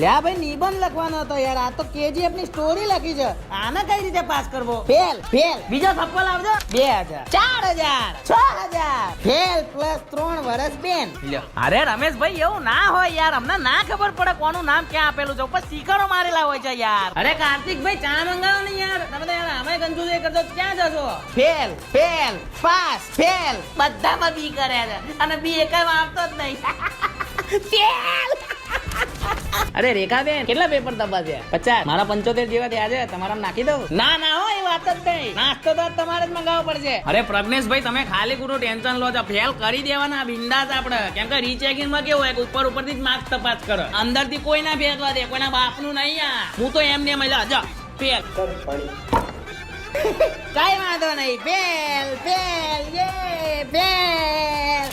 લ્યા ભાઈ નિબંધ લખવાનો હતો યાર. આ તો કેજીએફની સ્ટોરી લખી છે. આને કઈ રીતે પાસ કરવો? Fail fail. બીજો સફળ આવજો. બે હજાર. ચાર હજાર. છ હજાર. ફેલ પ્લસ ત્રણ વર્ષ બેન. અરે રમેશભાઈ એવું ના હોય યાર. અમને ના ખબર પડે કોનું નામ ક્યાં આપેલું છે. ઉપર સ્ટીકરો મારેલા હોય છે યાર. અરે કાર્તિકભાઈ ચા મંગાવો ને યાર. તમે તો યાર અમે કંજૂસી કરજો. ક્યાં જશો? Fail fail pass fail. બધામાં બી કરે છે. અને બી એકાય આવતો જ નહીં. ફેલ! અરે રેખાબેન કેટલા પેપર તપાસ્યા? પચાસ. મારા પંચોતેર જેવા થયા છે તમારા નાખી દઉં? ના ના હો એ વાત જ નહીં. નાસ્તો તો તમારે જ મંગાવવો પડશે. અરે પ્રજ્ઞેશભાઈ તમે ખાલી પૂરું ટેન્શન લો છો. ફેલ કરી દેવાના બિંદાસ આપણે. કેમ કે રીચેકિંગમાં કેવું હોય કે ઉપર ઉપરથી જ માર્ક્સ તપાસ કરે. અંદરથી કોઈ ના ફેરવા દે કોઈના બાપનું નહીં આ. હું તો એમને મજા જા ફેલ કઈ વાંધો નહીં. ફેલ ફેલ યે ફેલ